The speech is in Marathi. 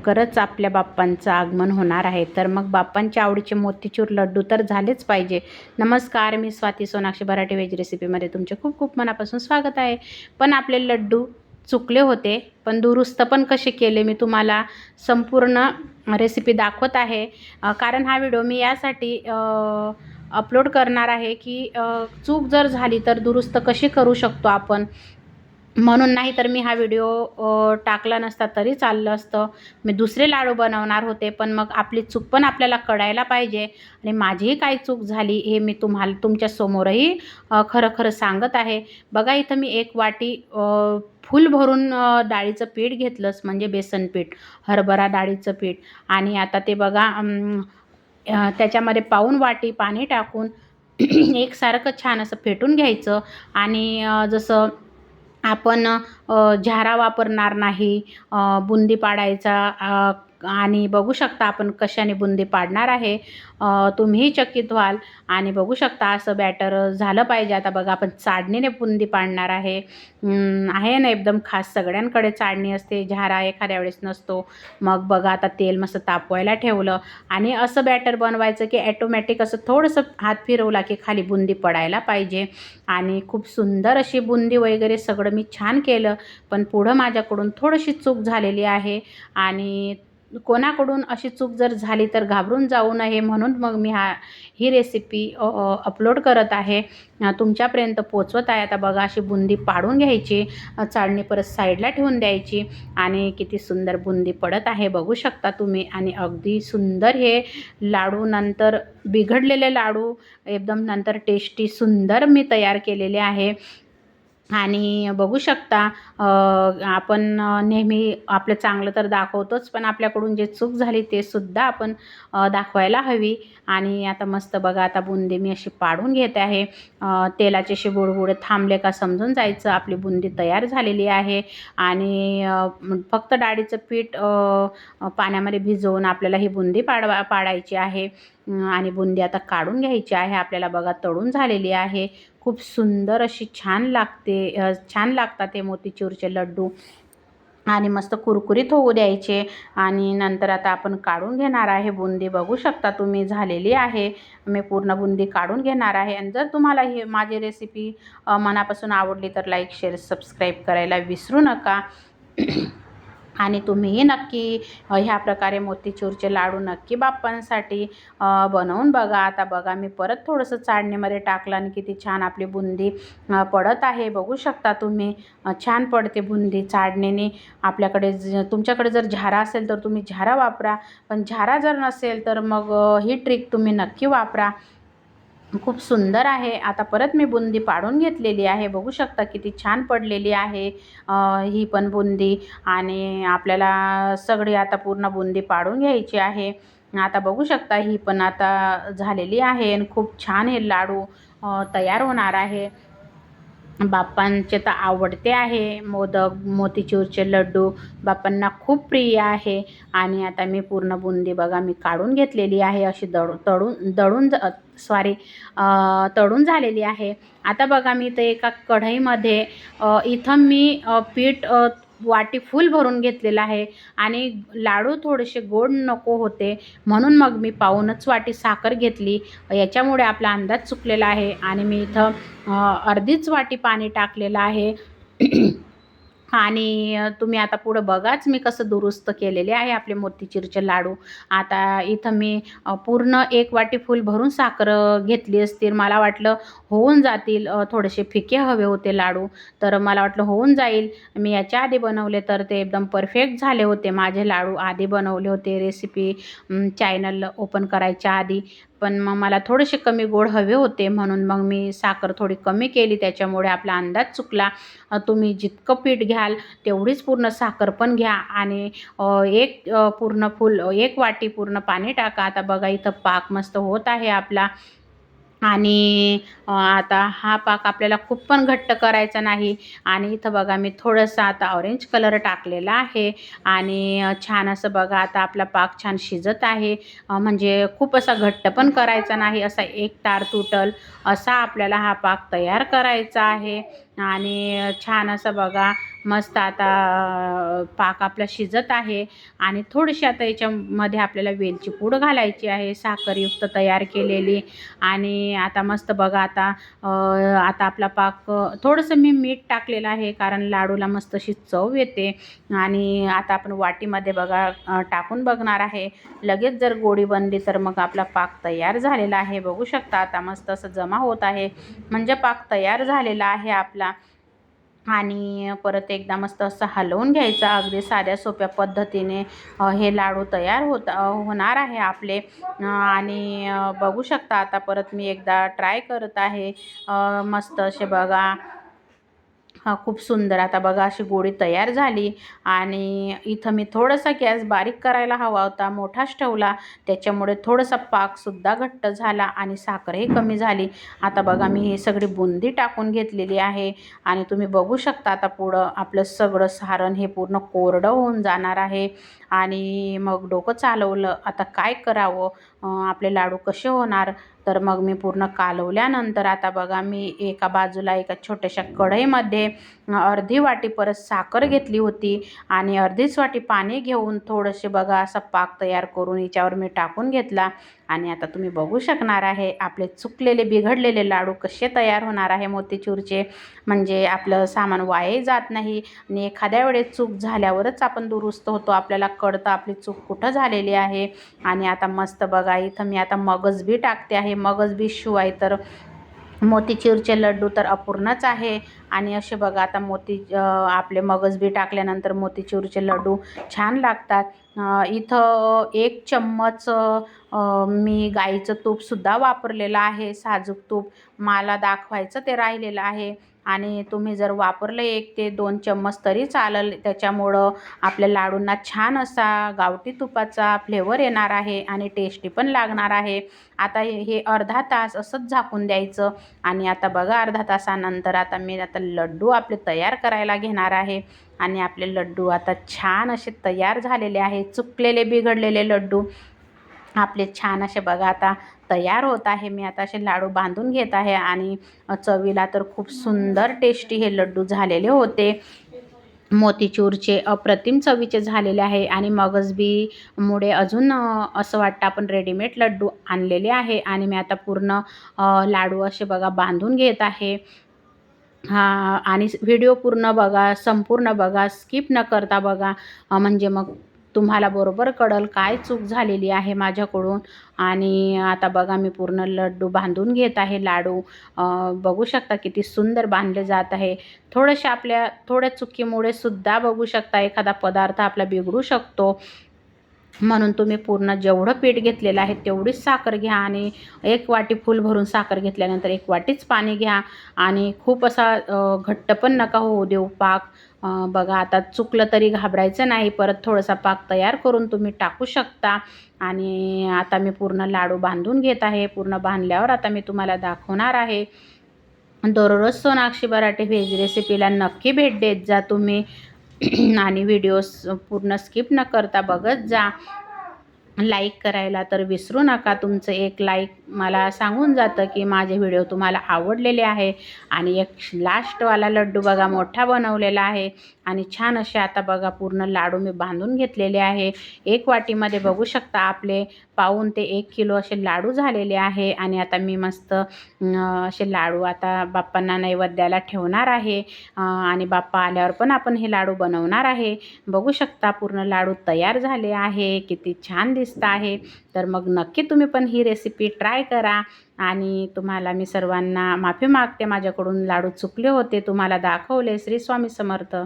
लवकरच आपल्या बाप्पांचं आगमन होणार आहे. तर मग बाप्पांच्या आवडीचे मोतीचूर लड्डू तर झालेच पाहिजे. नमस्कार मी स्वाती सोनाक्षी भराटे व्हेज रेसिपीमध्ये तुमचे खूप खूप मनापासून स्वागत आहे. पण आपले लड्डू चुकले होते पण दुरुस्त पण कसे केले मी तुम्हाला संपूर्ण रेसिपी दाखवत आहे. कारण हा व्हिडिओ मी यासाठी अपलोड करणार आहे की चूक जर झाली तर दुरुस्त कशी करू शकतो आपण? म्हणून नाही तर मी हा व्हिडिओ टाकला नसता तरी चाललं असतं. मी दुसरे लाडू बनवणार होते पण मग आपली चूक पण आपल्याला कळायला पाहिजे आणि माझीही काय चूक झाली हे मी तुम्हाला तुमच्यासमोरही खरं खरं सांगत आहे. बघा इथं मी एक वाटी फुल भरून डाळीचं पीठ घेतलंच म्हणजे बेसन पीठ हरभरा डाळीचं पीठ. आणि आता ते बघा त्याच्यामध्ये पाऊन वाटी पाणी टाकून एकसारखं छान असं फेटून घ्यायचं. आणि जसं आपण झारा वापरणार नाही बुंदी पाडायचा आणि बघू शकता आपण कशाने बुंदी पाडणार आहे. तुम्हीही चकित व्हाल आणि बघू शकता असं बॅटर झालं पाहिजे. आता बघा आपण चाळणीने बुंदी पाडणार आहे. आहे ना एकदम खास सगळ्यांकडे चाळणी असते. झारा एखाद्या वेळेस नसतो. मग बघा आता तेल मस्त तापवायला ठेवलं आणि असं बॅटर बनवायचं की ॲटोमॅटिक असं थोडंसं हात फिरवला की खाली बुंदी पडायला पाहिजे. आणि खूप सुंदर अशी बुंदी वगैरे सगळं मी छान केलं. पण पुढं माझ्याकडून थोडीशी चूक झालेली आहे. आणि कोणाकडून अशी चूक जर झाली तर घाबरून जाऊ नये म्हणून मग मी हा ही रेसिपी अपलोड करत आहे. तुमच्यापर्यंत पोचवत आहे. आता बघा अशी बुंदी पाडून घ्यायची. चाळणी परत साईडला ठेवून द्यायची. आणि किती सुंदर बुंदी पडत आहे बघू शकता तुम्ही. आणि अगदी सुंदर हे लाडू नंतर बिघडलेले लाडू एकदम नंतर टेस्टी सुंदर मी तयार केलेले आहे. आणि बघू शकता आपण नेहमी आपलं चांगलं तर दाखवतोच पण आपल्याकडून जे चूक झाली ते सुद्धा आपण दाखवायला हवी. आणि आता मस्त बघा आता बुंदी मी अशी पाडून घेत आहे. तेलाचे असे बुडबुडे थांबले का समजून जायचं आपली बुंदी तयार झालेली आहे. आणि फक्त डाळीचं पीठ पाण्यामध्ये भिजवून आपल्याला ही बुंदी पाडवा पाडायची आहे. आणि बुंदी आता काढून घ्यायची आहे. आपल्याला बघा तळून झालेली आहे. खूप सुंदर अशी छान लागते छान लागतात हे मोतीचूरचे लड्डू. आणि मस्त कुरकुरीत होऊ द्यायचे. आणि नंतर आता आपण काढून घेणार आहे बुंदी. बघू शकता तुम्ही झालेली आहे. मी पूर्ण बुंदी काढून घेणार आहे. आणि जर तुम्हाला ही माझी रेसिपी मनापासून आवडली तर लाईक शेअर सबस्क्राईब करायला विसरू नका. आणि तुम्हीही नक्की ह्या प्रकारे मोतीचूरचे लाडू नक्की बाप्पांसाठी बनवून बघा. आता बघा मी परत थोडंसं चाळणीमध्ये टाकलं आणि किती छान आपली बुंदी पडत आहे. बघू शकता तुम्ही छान पडते बुंदी चाळणीने. आपल्याकडे ज तुमच्याकडे जर झारा असेल तर तुम्ही झारा वापरा. पण झारा जर नसेल तर मग ही ट्रिक तुम्ही नक्की वापरा. खूप सुंदर आहे. आता परत मी बुंदी पाडून घेतलेली आहे. बघू शकता किती छान पडलेली आहे ही पण बुंदी. आणि आपल्याला सगळी आता पूर्ण बुंदी पाडून घ्यायची आहे. आता बघू शकता ही पण आता झालेली आहे आणि खूप छान हे लाडू तयार होणार आहे. बाप्पांचे तर आवडते आहे मोदक मोतीचूरचे लड्डू. बाप्पांना खूप प्रिय आहे. आणि आता मी पूर्ण बुंदी बघा मी काढून घेतलेली आहे अशी दळू तळून दळून सॉरी तळून झालेली आहे. आता बघा मी ते एका कढईमध्ये इथं मी पीठ वाटी फुल भरून घेतलेलं आहे आणि लाडू थोडेसे गोड नको होते म्हणून मग मी पाहूनच वाटी साखर घेतली. याच्यामुळे आपला अंदाज चुकलेला आहे आणि मी इथं अर्धीच वाटी पाणी टाकलेलं आहे. आणि तुम्ही आता पुढं बघाच मी कसं दुरुस्त केलेले आहे आपले मोतीचूरचे लाडू. आता इथं मी पूर्ण एक वाटी फुल भरून साखर घेतली असतील. मला वाटलं होऊन जातील थोडेसे फिके हवे होते लाडू. तर मला वाटलं होऊन जाईल. मी याच्या आधी बनवले तर ते एकदम परफेक्ट झाले होते माझे लाडू. आधी बनवले होते रेसिपी चॅनल ओपन करायच्या आधी. पण मग मला थोडेसे कमी गोड हवे होते म्हणून मग मी साखर थोडी कमी केली. त्याच्यामुळे आपला अंदाज चुकला. तुम्ही जितकं पीठ घ्याल तेवढीच पूर्ण साखर पण घ्या आणि एक पूर्ण फुल एक वाटी पूर्ण पाणी टाका. आता बघा इथं पाक मस्त होत आहे आपला. आणि आता हा पाक आपल्याला खूप पण घट्ट करायचा नाही. आणि इथं बघा मी थोडंसं आता ऑरेंज कलर टाकलेला आहे. आणि छान असं बघा आता आपला पाक छान शिजत आहे. म्हणजे खूप असा घट्ट पण करायचा नाही. असा एक तार तुटल असा आपल्याला हा पाक तयार करायचा आहे. आणि छान असं बघा मस्त आता पाक आपला शिजत आहे. आणि थोडीशी आता याच्यामध्ये आपल्याला वेलची पूड घालायची आहे. साखरयुक्त तयार केलेली. आणि आता मस्त बघा आता आता आपला पाक थोडंसं मी मीठ टाकलेलं आहे. कारण लाडूला मस्त अशी चव येते. आणि आता आपण वाटीमध्ये बघा टाकून बघणार आहे. लगेच जर गोडी बनली तर मग आपला पाक तयार झालेला आहे. बघू शकता आता मस्त असं जमा होत आहे. म्हणजे पाक तयार झालेला आहे आपला. आणि परत एकदा मस्त असं हलवून घ्यायचं. अगदी साध्या सोप्या पद्धतीने हे लाडू तयार होत होणार आहे आपले. आणि बघू शकता आता परत मी एकदा ट्राय करत आहे. मस्त असे बघा. हा खूप सुंदर. आता बघा अशी गोळी तयार झाली आणि इथं मी थोडासा गॅस बारीक करायला हवा होता मोठाच ठेवला. त्याच्यामुळे थोडासा पाकसुद्धा घट्ट झाला आणि साखरही कमी झाली. आता बघा मी ही सगळी बुंदी टाकून घेतलेली आहे आणि तुम्ही बघू शकता आता पुढं आपलं सगळं सारण हे पूर्ण कोरडं होऊन जाणार आहे आणि मग डोकं चालवलं. आता काय करावं? आपले लाडू कसे होणार? तर मग मी पूर्ण कालवल्यानंतर आता बघा मी एका बाजूला एका छोट्याशा कढईमध्ये अर्धी वाटी परत साखर घेतली होती आणि अर्धीच वाटी पाणी घेऊन थोडंसे बघा असा पाक तयार करून याच्यावर मी टाकून घेतला. आणि आता तुम्ही बघू शकणार आहे आपले चुकलेले बिघडलेले लाडू कसे तयार होणार आहे मोतीचूरचे. म्हणजे आपलं सामान वायाही जात नाही आणि एखाद्या वेळेस चूक झाल्यावरच आपण दुरुस्त होतो. आपल्याला कळतं आपली चूक कुठं झालेली आहे. आणि आता मस्त बघा इथं मी आता मगज बी टाकते आहे. मगज बी शिवाय तर मोतीचूरचे लड्डू तर अपूर्णच आहे. आणि असे बघा आता मोती आपले मगजबी टाकल्यानंतर मोतीचूरचे लड्डू छान लागतात. इथं एक चम्मच मी गाईचं तूपसुद्धा वापरलेलं आहे साजूक तूप. मला दाखवायचं ते राहिलेलं आहे. आणि तुम्ही जर वापरलं एक ते दोन चम्मच तरी चालेल. त्याच्यामुळं आपल्या लाडूंना छान असा गावठी तुपाचा फ्लेवर येणार आहे आणि टेस्टी पण लागणार आहे. आता हे हे अर्धा तास असंच झाकून द्यायचं. आणि आता बघा अर्धा तासानंतर आता मी आता लड्डू आपले तयार करायला घेणार आहे. आणि आपले लड्डू आता छान असे तयार झालेले आहे. चुकलेले बिघडलेले लड्डू. आपले छान असे बघा आता तयार होत आहे. मी आता असे लाडू बांधून घेत आहे आणि चवीला तर खूप सुंदर टेस्टी हे लड्डू झालेले होते. मोतीचूरचे अप्रतिम चवीचे झालेले आहे आणि मगजबीमुळे अजून असं वाटतं आपण रेडीमेड लड्डू आणलेले आहे आणि मी आता पूर्ण लाडू असे बघा बांधून घेत आहे. हा आणि व्हिडिओ पूर्ण बघा संपूर्ण बघा स्किप न करता बघा. म्हणजे मग तुम्हाला बरोबर कळल काय चूक झालेली आहे माझ्याकडून. आणि आता बघा मी पूर्ण लड्डू बांधून घेत आहे. लाडू बघू शकता किती सुंदर बांधले जात आहे. थोडेसे आपल्या थोड्या चुकीमुळे सुद्धा बघू शकता एखादा पदार्थ आपला बिघडू शकतो. म्हणून तुम्ही पूर्ण जेवढं पीठ घेतलेलं आहे तेवढीच साखर घ्या आणि एक वाटी फुल भरून साखर घेतल्यानंतर एक वाटीच पाणी घ्या. आणि खूप असा घट्ट पण नका होऊ देऊ पाक. बघा आता चुकलं तरी घाबरायचं नाही. परत थोडासा पाक तयार करून तुम्ही टाकू शकता. आणि आता मी पूर्ण लाडू बांधून घेत आहे. पूर्ण बांधल्यावर आता मी तुम्हाला दाखवणार आहे. दररोज सोनाक्षी बराटे व्हेज रेसिपीला नक्की भेट देत जा तुम्ही. आणि व्हिडिओज पूर्ण स्किप न करता बघत जा. लाईक करायला तर विसरू नका. तुमचं एक लाईक मला सांगून जातं की माझे व्हिडिओ तुम्हाला आवडलेले आहे. आणि एक लास्टवाला लड्डू बघा मोठा बनवलेला आहे. आणि छान असे आता बघा पूर्ण लाडू मी बांधून घेतलेले आहे. एक वाटीमध्ये बघू शकता आपले पाऊन ते एक किलो असे लाडू झालेले आहे. आणि आता मी मस्त असे लाडू आता बाप्पांना नैवेद्याला ठेवणार आहे. आणि बाप्पा आल्यावर पण आपण हे लाडू बनवणार आहे. बघू शकता पूर्ण लाडू तयार झाले आहे. किती छान दिस दिसत आहे. तर मग नक्की तुम्ही पण ही रेसिपी ट्राय करा. आणि तुम्हाला मी सर्वांना माफी मागते. माझ्याकडून लाडू चुकले होते. तुम्हाला दाखवले. श्री स्वामी समर्थ.